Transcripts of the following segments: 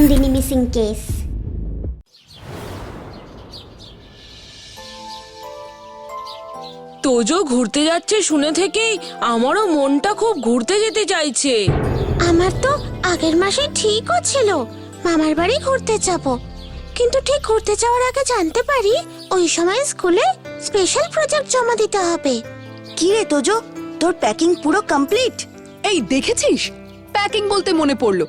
Nandini missing case Tojo ঘুরতে যাচ্ছে শুনে থেকেই আমারও মনটা খুব ঘুরতে যেতে চাইছে। আমার তো আগের মাসে ঠিকও ছিল মামার বাড়ি ঘুরতে যাব। কিন্তু ঠিক ঘুরতে যাওয়ার আগে জানতে পারি ওই সময় স্কুলে স্পেশাল প্রজেক্ট জমা দিতে হবে। কি রে তোজো? তোর প্যাকিং পুরো কমপ্লিট এই দেখেছিস? প্যাকিং বলতে মনে পড়ল।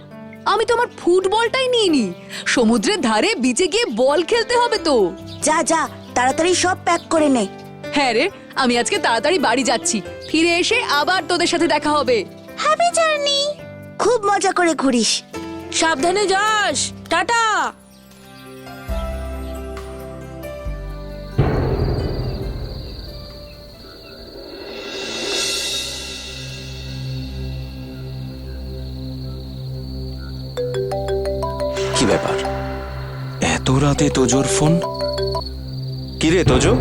আমি তো আমার ফুটবলটাই নিইনি। সমুদ্রের ধারে বিচে গিয়ে বল খেলতে হবে তো। যা যা তাড়াতাড়ি সব প্যাক করে নে। হ্যাঁ রে আমি আজকে তাড়াতাড়ি বাড়ি যাচ্ছি। ফিরে এসে আবার তোদের সাথে দেখা হবে। হ্যাপি জার্নি খুব মজা করে ঘুরিস। সাবধানে যাস। টাটা! রাতে তোজোর ফোন। কি রে তোজো?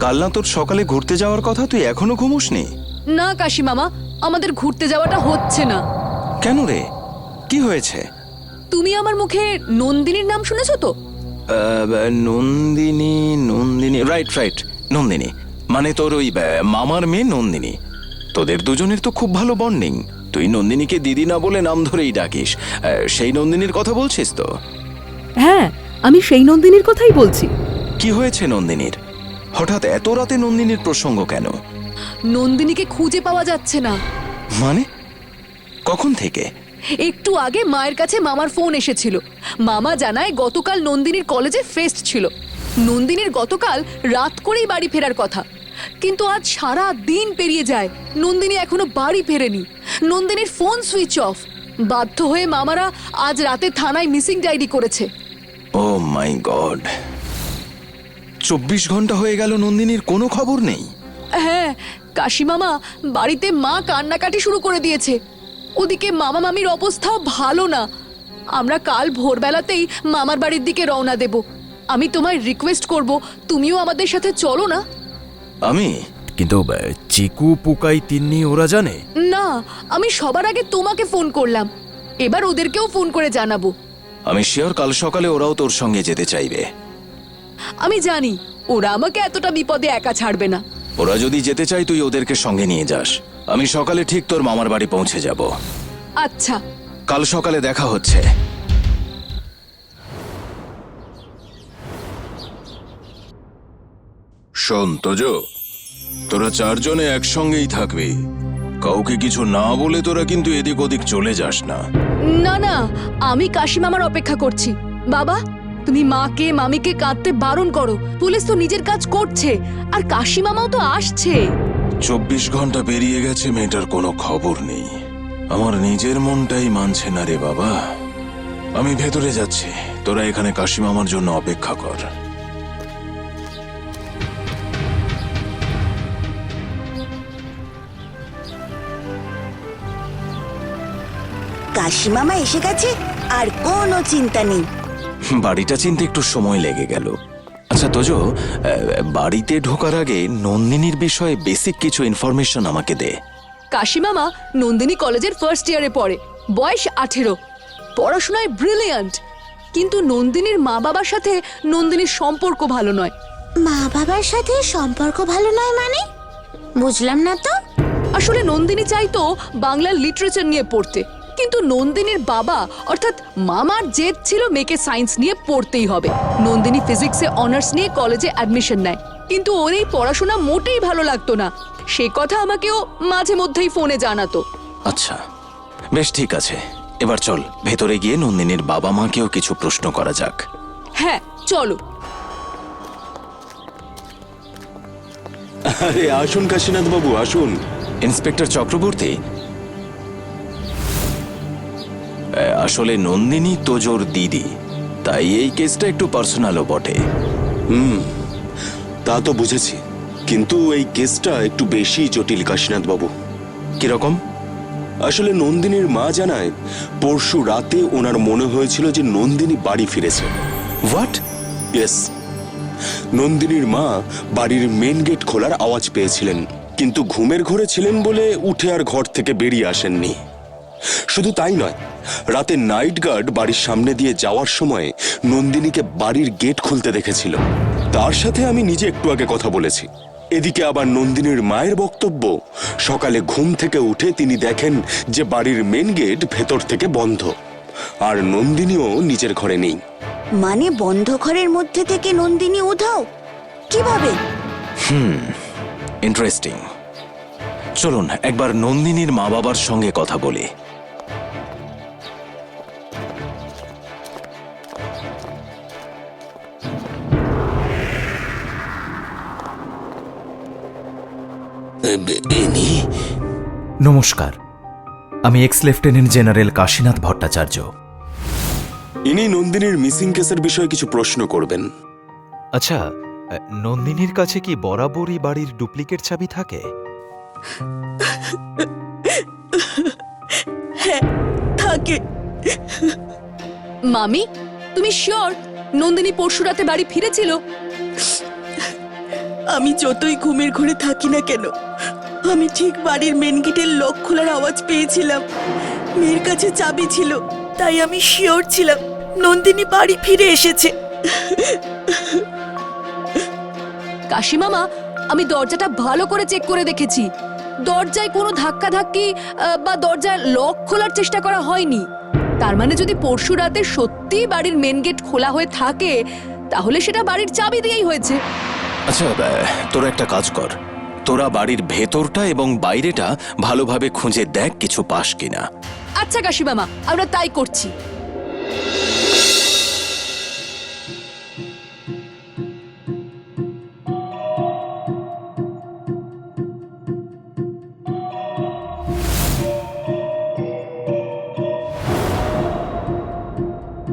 কাল না তোর সকালে ঘুরতে যাওয়ার কথা তুই এখনও ঘুমোসনি? না কাশি মামা আমাদের ঘুরতে যাওয়াটা হচ্ছে না। কেন রে? কি হয়েছে? তুমি আমার মুখে নন্দিনীর নাম শুনেছো তো? আহ, নন্দিনী নন্দিনী রাইট রাইট নন্দিনী। মানে তোর ওই আহ, মামার মেয়ে নন্দিনী। তোদের দুজনের তো খুব ভালো বন্ডিং তুই নন্দিনীকে দিদি না বলে নাম ধরেই ডাকিস। আহ, সেই নন্দিনীর কথা বলছিস তো? হ্যাঁ আমি সেই নন্দিনীর কথাই বলছি। কি হয়েছে নন্দিনীর? হঠাৎ এত রাতে নন্দিনীর প্রসঙ্গ কেন? নন্দিনীকে খুঁজে পাওয়া যাচ্ছে না। মানে? কখন থেকে? একটু আগে মায়ের কাছে মামার ফোন এসেছিল। মামা জানায় গতকাল নন্দিনীর কলেজে ফেস্ট ছিল। নন্দিনীর গতকাল রাত করেই বাড়ি ফেরার কথা। কিন্তু আজ সারা দিন পেরিয়ে যায়। নন্দিনী এখনও বাড়ি ফেরেনি। নন্দিনীর ফোন সুইচ অফ। বাধ্য হয়ে মামারা আজ রাতে থানায় মিসিং ডায়েরি করেছে। ও মাই গড চব্বিশ ঘণ্টা হয়ে গেল নন্দিনীর কোনো খবর নেই। হ্যাঁ কাশি মামা বাড়িতে মা কান্নাকাটি শুরু করে দিয়েছে। ওদিকে মামা মামির অবস্থাও ভালো না। আমরা কাল ভোরবেলাতেই মামার বাড়ির দিকে রওনা দেব। আমি তোমায় রিকোয়েস্ট করব তুমিও আমাদের সাথে চলো না। আমি? কিন্তু চিকু পুকাই তিন্নি ওরা জানে? না আমি সবার আগে তোমাকে ফোন করলাম। এবার ওদেরকেও ফোন করে জানাব। আমি শিওর কাল সকালে ওরাও তোর সঙ্গে যেতে চাইবে। আমি জানি ওরা আমাকে এতটা বিপদে একা ছাড়বে না। ওরা যদি যেতে চাই তুই ওদেরকে সঙ্গে নিয়ে যাস। আমি সকালে ঠিক তোর মামার বাড়ি পৌঁছে যাব। আচ্ছা। কাল সকালে দেখা হচ্ছে। শোন তোজো তোরা চারজনে একসঙ্গেই থাকবি। কাউকে কিছু না বলে তোরা কিন্তু এদিক ওদিক চলে যাস না। না না, আমি কাশি মামার অপেক্ষা করছি। বাবা, তুমি মাকে, মামিকে কাঁদতে বারণ করো। পুলিশ তো নিজের কাজ করছে, আর কাশি মামাও তো আসছে। চব্বিশ ঘণ্টা পেরিয়ে গেছে, মেয়েটার কোনো খবর নেই। আমার নিজের মনটাই মানছে না রে বাবা। আমি ভেতরে যাচ্ছি, তোরা এখানে কাশিম আমার জন্য অপেক্ষা কর। কাশি মামা এসে গেছে আর কোনো চিন্তা নেই। বাড়িটা চিনতে একটু সময় লেগে গেল। আচ্ছা তোজো বাড়িতে ঢোকার আগে নন্দিনীর বিষয়ে বেসিক কিছু ইনফরমেশন আমাকে দে। কাশি মামা নন্দিনী কলেজের ফার্স্ট ইয়ারে পড়ে বয়স আঠেরো পড়াশোনায় ব্রিলিয়ান্ট কিন্তু নন্দিনীর মা বাবার সাথে নন্দিনীর সম্পর্ক ভালো নয়। মা বাবার সাথে সম্পর্ক ভালো নয় মানে? বুঝলাম না তো। আসলে নন্দিনী চাইতো বাংলার লিটারেচার নিয়ে পড়তে। কিন্তু নন্দিনীর বাবা অর্থাৎ মামার জেদ ছিল মেয়েকে সায়েন্স নিয়ে পড়তেই হবে। নন্দিনী ফিজিক্সে অনার্স নিয়ে কলেজে অ্যাডমিশন নেয়। কিন্তু ওর এই পড়াশোনা মোটেই ভালো লাগতো না। সে কথা আমাকেও মাঝে মধ্যেই ফোনে জানাতো। আচ্ছা বেশ ঠিক আছে। এবার চল ভেতরে গিয়ে নন্দিনীর বাবা মাকেও কিছু প্রশ্ন করা যাক। হ্যাঁ চলো। আরে আসুন কাশীনাথ বাবু আসুন। ইন্সপেক্টর চক্রবর্তী আসলে নন্দিনী তোজোর দিদি। তাই এই কেসটা একটু পার্সোনালও বটে। হুম তা তো বুঝেছি। কিন্তু এই কেসটা একটু বেশি জটিল কাশীনাথ বাবু। কীরকম? আসলে নন্দিনীর মা জানায় পরশু রাতে ওনার মনে হয়েছিল যে নন্দিনী বাড়ি ফিরেছে। হোয়াট ইয়েস নন্দিনীর মা বাড়ির মেন গেট খোলার আওয়াজ পেয়েছিলেন কিন্তু ঘুমের ঘরে ছিলেন বলে উঠে আর ঘর থেকে বেরিয়ে আসেননি। শুধু তাই নয় রাতে নাইট গার্ড বাড়ির সামনে দিয়ে যাওয়ার সময় নন্দিনীকে বাড়ির গেট খুলতে দেখেছিল। তার সাথে আমি নিজে একটু আগে কথা বলেছি। এদিকে আবার নন্দিনীর মায়ের বক্তব্য সকালে ঘুম থেকে উঠে তিনি দেখেন যে বাড়ির মেন গেট ভেতর থেকে বন্ধ। আর নন্দিনীও নিজের ঘরে নেই। মানে বন্ধ ঘরের মধ্যে থেকে নন্দিনী উধাও? কীভাবে? হুম ইন্টারেস্টিং চলুন একবার নন্দিনীর মা বাবার সঙ্গে কথা বলি। নমস্কার আমি ex lieutenant general Kashinath Bhattacharya. ইনি নন্দিনীর মিসিং কেসের বিষয়ে কিছু প্রশ্ন করবেন। আচ্ছা নন্দিনীর কাছে কি বরাবরই বাড়ির ডুপ্লিকেট চাবি থাকে? থাকে। মামি তুমি শিওর নন্দিনী পরশু রাতে বাড়ি ফিরেছিল? আমি যতই ঘুমের ঘরে থাকি না কেন, আমি ঠিক বাড়ির মেন গেটের লক খোলার আওয়াজ পেয়েছিলাম। মেয়ের কাছে চাবি ছিল, তাই আমি শিওর ছিলাম নন্দিনী বাড়ি ফিরে এসেছে। কাশি মামা, আমি দরজাটা ভালো করে চেক করে দেখেছি। দরজায় কোনো ধাক্কা ধাক্কি বা দরজার লক খোলার চেষ্টা করা হয়নি। তার মানে যদি পরশু রাতে সত্যি বাড়ির মেন গেট খোলা হয়ে থাকে, তাহলে সেটা বাড়ির চাবি দিয়েই হয়েছে। আচ্ছা তোরা একটা কাজ কর। তোরা বাড়ির ভেতরটা এবং বাইরেটা ভালোভাবে খুঁজে দেখ কিছু পাস কিনা। আচ্ছা কাশি মামা, আমরা তাই করছি।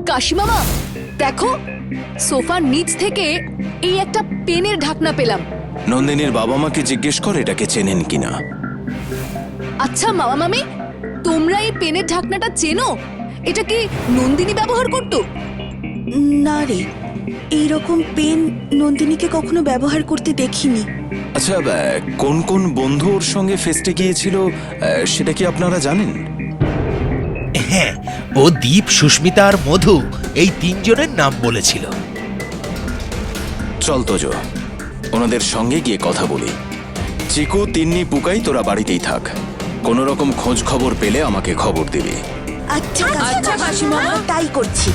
কাশি মামা, দেখো, সোফার নিচ থেকে এই একটা পেনের ঢাকনা পেলাম। নন্দিনীর বাবা মাকে জিজ্ঞেস কর এটাকে চেনেন কিনা। আচ্ছা মামা মামি তোমরা এই পেনের ঢাকনাটা চেনো? এটা কি নন্দিনী ব্যবহার করতো? না রে এইরকম পেন নন্দিনীকে কখনো ব্যবহার করতে দেখিনি। আচ্ছা কোন কোন বন্ধু ওর সঙ্গে ফেস্টে গিয়েছিল সেটা কি আপনারা জানেন? হ্যাঁ ও দীপ সুস্মিতা আর মধু এই তিনজনের নাম বলেছিল। চল তোজো ওনাদের সঙ্গে গিয়ে কথা বলি। চিকু তিন্নি পুকাই তোরা বাড়িতেই থাক। কোনো রকম খোঁজ খবর পেলে আমাকে খবর দিবি। আচ্ছা আচ্ছা কাশিমা তাই করছি।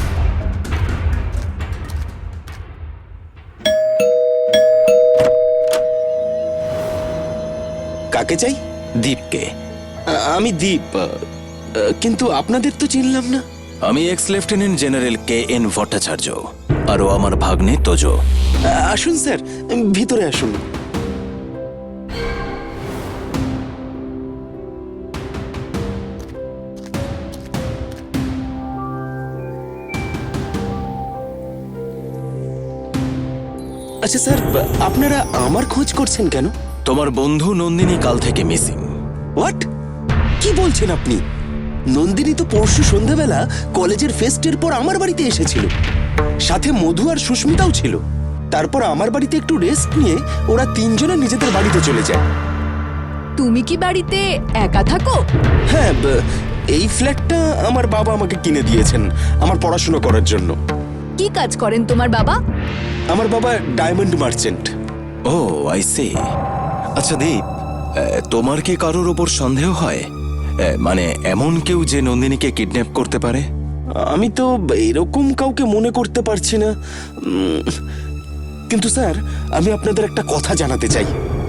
কাকে চাই? দীপকে। আমি দীপ কিন্তু আপনাদের তো চিনলাম না। আমি ex lieutenant general K N Bhattacharya. আর ও আমার ভাগ্নে তোজো। আসুন স্যার। ভিতরে আসুন। আচ্ছা স্যার আপনারা আমার খোঁজ করছেন কেন? তোমার বন্ধু নন্দিনী কাল থেকে মিসিং। হোয়াট কি বলছেন আপনি? নন্দিনী তো পরশু সন্ধ্যাবেলা কলেজের ফেস্টের পর আমার বাড়িতে এসেছিল। সাথে মধু আর সুস্মিতাও ছিল। তারপর আমার বাড়িতে একটু রেস্ট নিয়ে ওরা তিনজনে নিজেদের বাড়িতে চলে যায়। তুমি কি বাড়িতে একা থাকো? হ্যাঁ ব- এই ফ্ল্যাটটা আমার বাবা আমাকে কিনে দিয়েছেন আমার পড়াশোনা করার জন্য। কি কাজ করেন তোমার বাবা? আমার বাবা diamond merchant oh I say আচ্ছা দীপ তোমার কি কারোর ওপর সন্দেহ হয়? মানে এমন কেউ যে নন্দিনীকে কিডন্যাপ করতে পারে? আমি তো এরকম কাউকে মনে করতে পারছি না। কিন্তু স্যার আমি আপনাদের একটা কথা জানাতে চাই।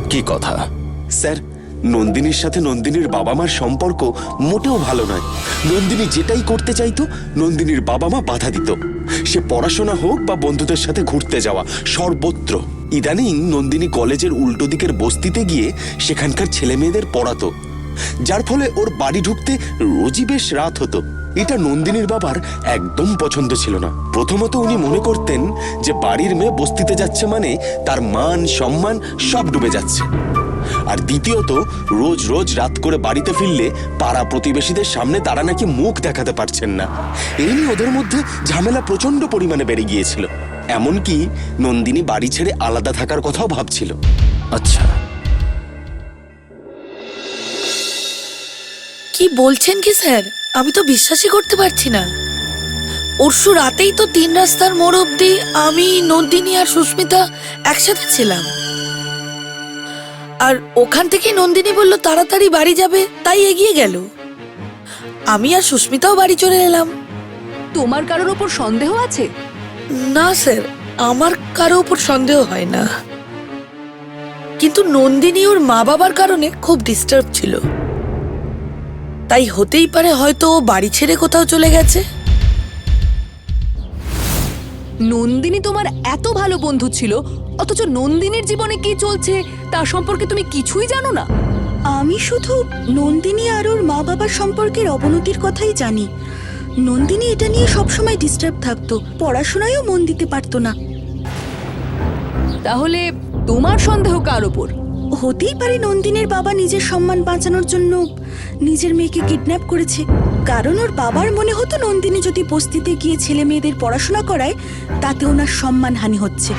কি কথা? স্যার নন্দিনীর সাথে নন্দিনীর বাবা মার সম্পর্ক মোটেও ভালো নয়। নন্দিনী যেটাই করতে চাইতো নন্দিনীর বাবা মা বাধা দিত। সে পড়াশোনা হোক বা বন্ধুদের সাথে ঘুরতে যাওয়া সর্বত্র। ইদানিং নন্দিনী কলেজের উল্টো দিকের বস্তিতে গিয়ে সেখানকার ছেলে মেয়েদের পড়াতো। যার ফলে ওর বাড়ি ঢুকতে রোজই বেশ রাত হতো। এটা নন্দিনীর বাবার একদম পছন্দ ছিল না। প্রথমত উনি মনে করতেন যে বাড়ির মেয়ে বস্তিতে যাচ্ছে মানে তার মান সম্মান সব ডুবে যাচ্ছে। আর দ্বিতীয়ত রোজ রোজ রাত করে বাড়িতে ফিরলে পাড়া প্রতিবেশীদের সামনে তারা নাকি মুখ দেখাতে পারছেন না। এই নিয়ে ওদের মধ্যে ঝামেলা প্রচণ্ড পরিমাণে বেড়ে গিয়েছিল। এমনকি নন্দিনী বাড়ি ছেড়ে আলাদা থাকার কথাও ভাবছিল। আচ্ছা। কি বলছেন কি স্যার? আমি তো বিশ্বাসই করতে পারছি না। পরশু রাতেই তো তিন রাস্তার মোড় অব্দি আমি নন্দিনী আর সুস্মিতা একসাথে ছিলাম। আর ওখান থেকেই নন্দিনী বলল তাড়াতাড়ি বাড়ি যাবে। তাই এগিয়ে গেল। আমি আর সুস্মিতাও বাড়ি চলে এলাম। তোমার কারোর ওপর সন্দেহ আছে? না স্যার আমার কারও উপর সন্দেহ হয় না। কিন্তু নন্দিনী ওর মা বাবার কারণে খুব ডিস্টার্ব ছিল। তাই হতেই পারে হয়তো ও বাড়ি ছেড়ে কোথাও চলে গেছে। নন্দিনী তোমার এত ভালো বন্ধু ছিল অথচ নন্দিনীর জীবনে কি চলছে তার সম্পর্কে তুমি কিছুই জানো না। আমি শুধু নন্দিনী আর ওর মা বাবার সম্পর্কের অবনতির কথাই জানি। নন্দিনী এটা নিয়ে সবসময় ডিস্টার্ব থাকতো পড়াশোনায়ও মন দিতে পারতো না। তাহলে তোমার সন্দেহ কার ওপর? হতেই পারে নন্দিনীর বাবা নিজের সম্মান বাঁচানোর জন্য নিজের মেয়েকে কিডন্যাপ করেছে। কারণ ওর বাবার মনে হতো নন্দিনী যদি বস্তিতে গিয়ে ছেলে মেয়েদের পড়াশোনা করায়, তাতে ওনার সম্মানহানি হচ্ছে।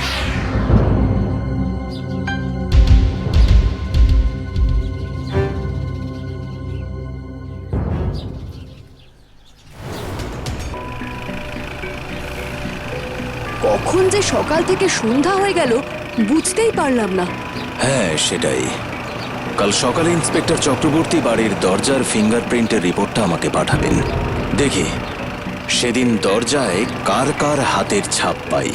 কখন যে সকাল থেকে সন্ধ্যা হয়ে গেল, বুঝতেই পারলাম না। হ্যাঁ সেটাই। কাল সকালে ইন্সপেক্টর চক্রবর্তী বাড়ির দরজার ফিঙ্গারপ্রিন্টের রিপোর্টটা আমাকে পাঠাবেন। দেখি, সেদিন দরজায় কার কার হাতের ছাপ পাই।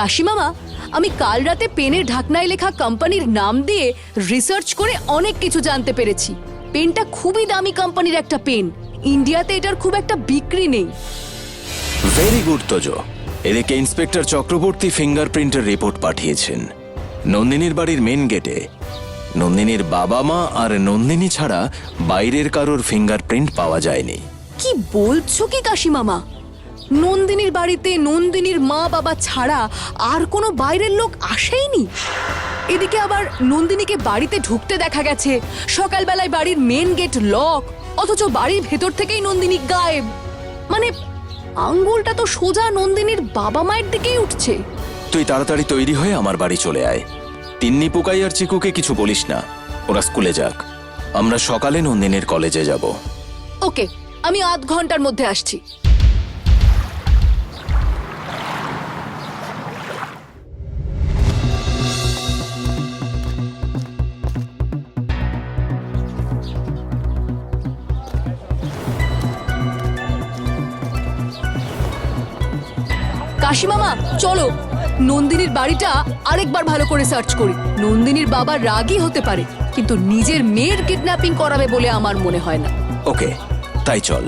কাশিমামা আমি কাল রাতে পেনের ঢাকনায় লেখা কোম্পানির নাম দিয়ে রিসার্চ করে অনেক কিছু জানতে পেরেছি। পেনটা খুবই দামি কোম্পানির একটা পেন। ইন্ডিয়াতে এটার খুব একটা বিক্রি নেই। ভেরি গুড তোজো এদিকে ইন্সপেক্টর চক্রবর্তী ফিঙ্গারপ্রিন্টের রিপোর্ট পাঠিয়েছেন। নন্দিনীর বাড়ির মেন গেটে নন্দিনীর বাবা মা আর নন্দিনী ছাড়া বাইরের কারোর ফিঙ্গারপ্রিন্ট পাওয়া যায়নি। কি বলছো কি কাশিমামা নন্দিনীর বাড়িতে নন্দিনীর মা বাবা ছাড়া আর কোনো বাইরের লোক আসেইনি। এদিকে আবার নন্দিনীকে বাড়িতে ঢুকতে দেখা গেছে। সকালবেলায় বাড়ির মেন গেট লক অথচ বাড়ির ভেতর থেকেই নন্দিনী গায়েব। মানে আঙ্গুলটা তো সোজা নন্দিনীর বাবা মায়ের দিকেই উঠছে। তুই তাড়াতাড়ি তৈরি হয়ে আমার বাড়ি চলে আয়। তিন্নি পোকাই আর চিকুকে কিছু বলিস না। ওরা স্কুলে যাক। আমরা সকালে নন্দিনীর কলেজে যাব। ওকে আমি আধ ঘণ্টার মধ্যে আসছি। কাশিমামা চলো। নন্দিনীর বাড়িটা আরেকবার ভালো করে সার্চ করি। নন্দিনীর বাবা রাগই হতে পারে, কিন্তু নিজের মেয়ের কিডন্যাপিং করাবে বলে আমার মনে হয় না। ওকে, তাই চল।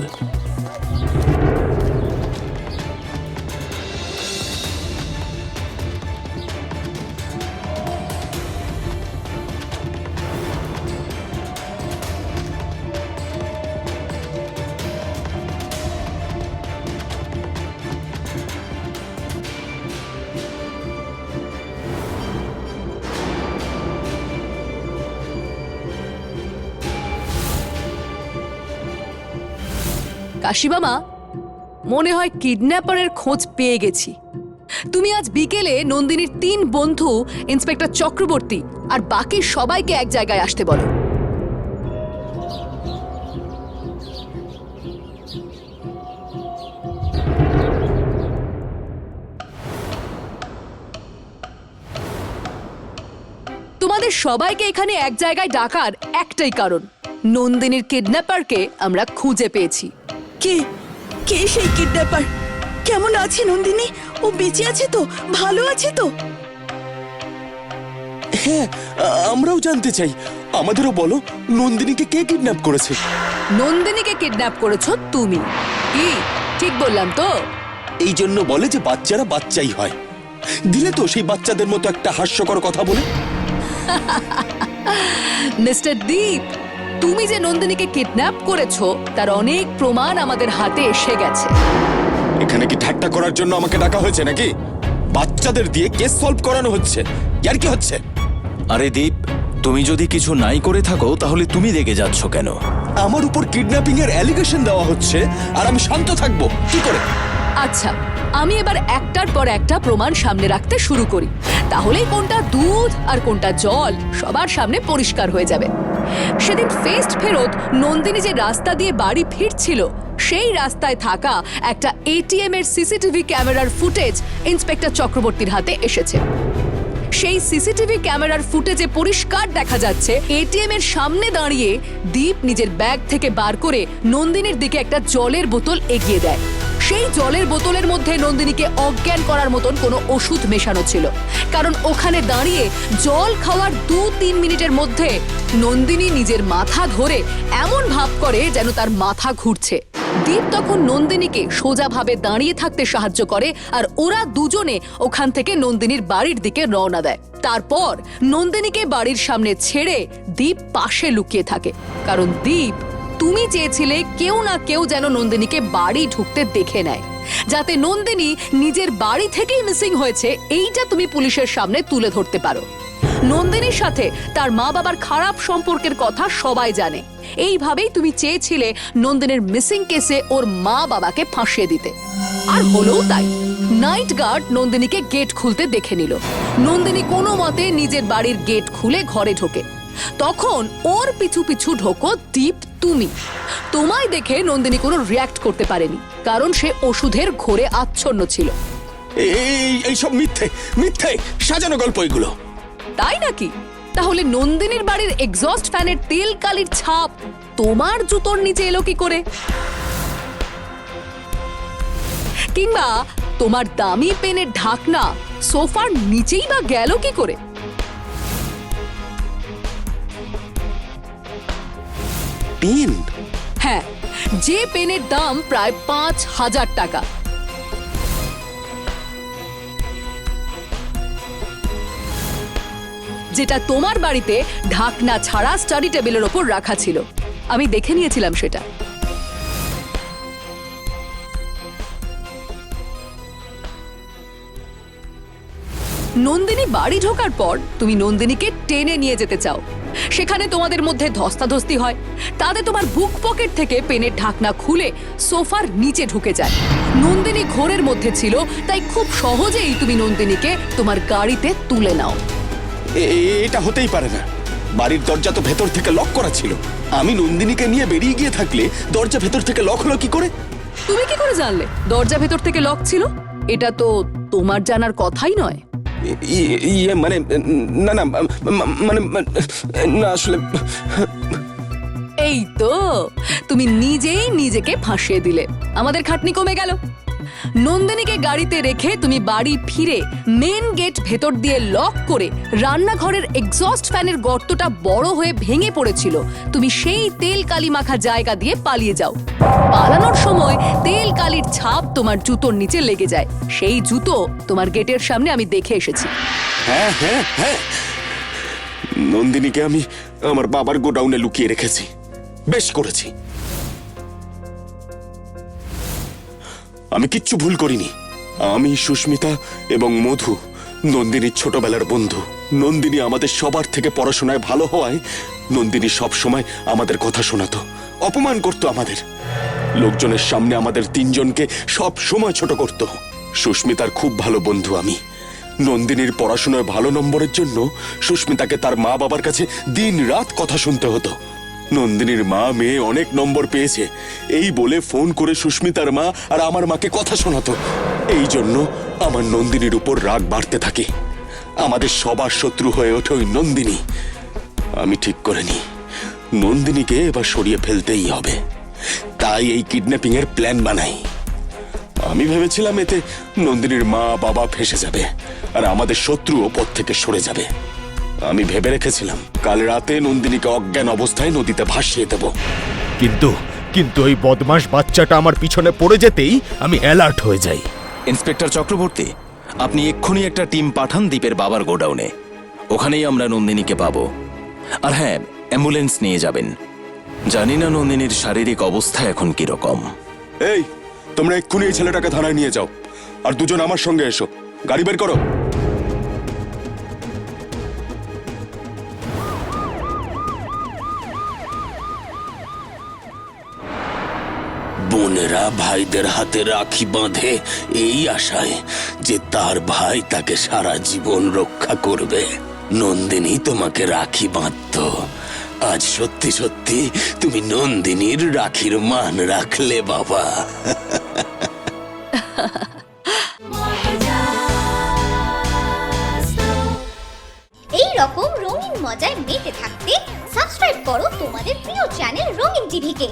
কাশিমামা মনে হয় কিডন্যাপারের খোঁজ পেয়ে গেছি। তুমি আজ বিকেলে নন্দিনীর তিন বন্ধু, ইন্সপেক্টর চক্রবর্তী আর বাকি সবাইকে এক জায়গায় আসতে বলো। তোমাদের সবাইকে এখানে এক জায়গায় ডাকার একটাই কারণ, নন্দিনীর কিডন্যাপারকে আমরা খুঁজে পেয়েছি। কে? কে সেই কিডন্যাপার কেমন আছে নন্দিনী? ও বেঁচে আছে তো? ভালো আছে তো? হ্যাঁ আমরাও জানতে চাই। আমাদেরও বলো নন্দিনীকে কে কিডন্যাপ করেছে? নন্দিনীকে কিডন্যাপ করেছ তুমি। কি? ঠিক বললাম তো। এই জন্য বলে যে বাচ্চারা বাচ্চাই হয়। দিলে তো সেই বাচ্চাদের মতো একটা হাস্যকর কথা বলে। মিস্টার দীপ তুমি যে নন্দিনীকে কিডন্যাপ করেছ তার অনেক প্রমাণ আমাদের হাতে এসে গেছে। এখানে কি ঠাট্টা করার জন্য আমাকে ডাকা হয়েছে নাকি? বাচ্চাদের দিয়ে কেস সলভ করানো হচ্ছে। আর কি হচ্ছে? আরে দীপ তুমি যদি কিছু নাই করে থাকো তাহলে তুমি রেগে যাচ্ছ কেন? আমার উপর কিডন্যাপিং এর অ্যালিগেশন দেওয়া হচ্ছে আর আমি শান্ত থাকব। কি করে? আচ্ছা আমি এবার একটার পর একটা প্রমাণ সামনে রাখতে শুরু করি। তাহলেই কোনটা দুধ আর কোনটা জল সবার সামনে পরিষ্কার হয়ে যাবে। সেদিন ফেস্ট ফেরত নন্দিনী যে রাস্তা দিয়ে বাড়ি ফিরছিল, সেই রাস্তায় থাকা একটা এটিএম এর সিসিটিভি ক্যামেরার ফুটেজ ইন্সপেক্টর চক্রবর্তীর হাতে এসেছে। সেই সিসিটিভি ক্যামেরার ফুটেজে পরিষ্কার দেখা যাচ্ছে এটিএম এর সামনে দাঁড়িয়ে দীপ নিজের ব্যাগ থেকে বার করে নন্দিনীর দিকে একটা জলের বোতল এগিয়ে দেয়। সেই জলের বোতলের মধ্যে নন্দিনীকে অজ্ঞান করার মতন কোনো ওষুধ মেশানো ছিল। কারণ ওখানে দাঁড়িয়ে জল খাওয়ার দু তিন মিনিটের মধ্যে নন্দিনী নিজের মাথা ধরে এমন ভাব করে যেন তার মাথা ঘুরছে। দীপ তখন নন্দিনীকে সোজাভাবে দাঁড়িয়ে থাকতে সাহায্য করে আর ওরা দুজনে ওখান থেকে নন্দিনীর বাড়ির দিকে রওনা দেয়। তারপর নন্দিনীকে বাড়ির সামনে ছেড়ে দীপ পাশে লুকিয়ে থাকে। কারণ দীপ তুমি চেয়েছিলে কেউ না কেউ যেন নন্দিনীকে বাড়ি ঢুকতে দেখে নেয়। যাতে নন্দিনী নিজের বাড়ি থেকেই মিসিং হয়েছে, এইটা তুমি পুলিশের সামনে তুলে ধরতে পারো। নন্দিনীর সাথে তার মা বাবার খারাপ সম্পর্কের কথা সবাই জানে। এইভাবেই তুমি চেয়েছিলে নন্দিনীর মিসিং কেসে ওর মা বাবাকে ফাঁসিয়ে দিতে। আর হলোও তাই, নাইট গার্ড নন্দিনীকে গেট খুলতে দেখে নিল। নন্দিনী কোনো মতে নিজের বাড়ির গেট খুলে ঘরে ঢোকে। তখন ওর পিছু পিছু ঢোকো দীপ তুমি। তোমায় দেখে নন্দিনী কোনো রিয়াক্ট করতে পারেনি কারণ সে ওষুধের ঘোরে আচ্ছন্ন ছিল। এই এইসব মিথ্যে মিথ্যে সাজানো গল্প এগুলো। তাই নাকি? তাহলে নন্দিনীর বাড়ির এক্সস্ট ফ্যানের তেল কালির ছাপ তোমার জুতোর নিচে এলো কি করে? কিংবা তোমার দামি পেনের ঢাকনা সোফার নিচেই বা গেল কি করে? পেন? হ্যাঁ যে পেনের দাম প্রায় পাঁচ হাজার টাকা। যেটা তোমার বাড়িতে ঢাকনা ছাড়া স্টাডি টেবিলের ওপর রাখা ছিল। আমি দেখে নিয়েছিলাম সেটা। নন্দিনী বাড়ি ঢোকার পর তুমি নন্দিনীকে টেনে নিয়ে যেতে চাও। সেখানে তোমাদের মধ্যে ধস্তাধস্তি হয়। তাতে তোমার বুক পকেট থেকে পেনের ঢাকনা খুলে সোফার নিচে ঢুকে যায়। নন্দিনী ঘোরের মধ্যে ছিল তাই খুব সহজেই তুমি নন্দিনীকে তোমার গাড়িতে তুলে নাও। এটা হতেই পারে না। বাড়ির দরজা তো ভেতর থেকে লক করা ছিল। আমি নন্দিনীকে নিয়ে বেরিয়ে গিয়ে থাকলে দরজা ভেতর থেকে লক হলো কি করে? তুমি কি করে জানলে? দরজা ভেতর থেকে লক ছিল? এটা তো তোমার জানার কথাই নয়। ইয়ে মানে না না মা- মা- মানে না, আসলে এই তো, তুমি নিজেই নিজেকে ফাঁসিয়ে দিলে। আমাদের খাটনি কমে গেল। নন্দিনীকে গাড়িতে রেখে তুমি বাড়ি ফিরে মেন গেট ভেতর দিয়ে লক করে রান্নাঘরের এক্সস্ট ফ্যানের গর্তটা বড় হয়ে ভেঙে পড়েছিল। তুমি সেই তেল কালি মাখা জায়গা দিয়ে পালিয়ে যাও। পালানোর সময় তেল কালির ছাপ তোমার জুতোর নিচে লেগে যায়। সেই জুতো তোমার গেটের সামনে আমি দেখে এসেছি। হ্যাঁ হ্যাঁ হ্যাঁ। নন্দিনীকে আমি আমার বাবার গোডাউনে লুকিয়ে রেখেছি। বেশ করেছি। আমি কিচ্ছু ভুল করিনি। আমি সুস্মিতা এবং মধু, নন্দিনীর ছোটবেলার বন্ধু। নন্দিনী আমাদের সবার থেকে পড়াশোনায় ভালো হওয়ায় নন্দিনী সব সময় আমাদের কথা শোনাতো, অপমান করতো আমাদের। লোকজনের সামনে আমাদের তিনজনকে সব সময় ছোট করত। সুস্মিতার খুব ভালো বন্ধু আমি। নন্দিনীর পড়াশোনায় ভালো নম্বরের জন্য সুস্মিতাকে তার মা বাবার কাছে দিন রাত কথা শুনতে হতো। নন্দিনীর মা মেয়ে অনেক নম্বর পেয়েছে। এই বলে ফোন করে সুস্মিতার মা আর আমার মাকে কথা শোনাতো। এই জন্য আমার নন্দিনীর উপর রাগ বাড়তে থাকে। আমাদের সবার শত্রু হয়ে ওঠে ওই নন্দিনী। আমি ঠিক করে করিনি নন্দিনীকে এবার সরিয়ে ফেলতেই হবে। তাই এই কিডন্যাপিং এর প্ল্যান বানাই। আমি ভেবেছিলাম এতে নন্দিনীর মা বাবা ফেসে যাবে আর আমাদের শত্রুও পথ থেকে সরে যাবে। আমি ভেবে রেখেছিলাম কাল রাতে নন্দিনীকে অজ্ঞান অবস্থায় নদীতে ভাসিয়ে দেব। কিন্তু কিন্তু ওই বদমাস বাচ্চাটা আমার পিছনে পড়ে যেতেই আমি অ্যালার্ট হয়ে যাই। ইন্সপেক্টর চক্রবর্তী আপনি এক্ষুনি একটা টিম পাঠান দ্বীপের বাবার গোডাউনে। ওখানেই আমরা নন্দিনীকে পাবো। আর হ্যাঁ অ্যাম্বুলেন্স নিয়ে যাবেন। জানি না নন্দিনীর শারীরিক অবস্থা এখন কীরকম। এই তোমরা এক্ষুনি এই ছেলেটাকে থানায় নিয়ে যাও। আর দুজন আমার সঙ্গে এসো। গাড়ি বের করো। বোনেরা ভাইদের হাতে রাখি বাঁধে এই আশায় যে তার ভাই তাকে সারা জীবন রক্ষা করবে। নন্দিনী তোমাকে রাখি বাঁধত। আজ সত্যি সত্যি তুমি নন্দিনীর রাখির মান রাখলে বাবা। এই রকম রঙিন মজায় মেতে থাকতে সাবস্ক্রাইব করো তোমাদের প্রিয় চ্যানেল রঙিন টিভিকে।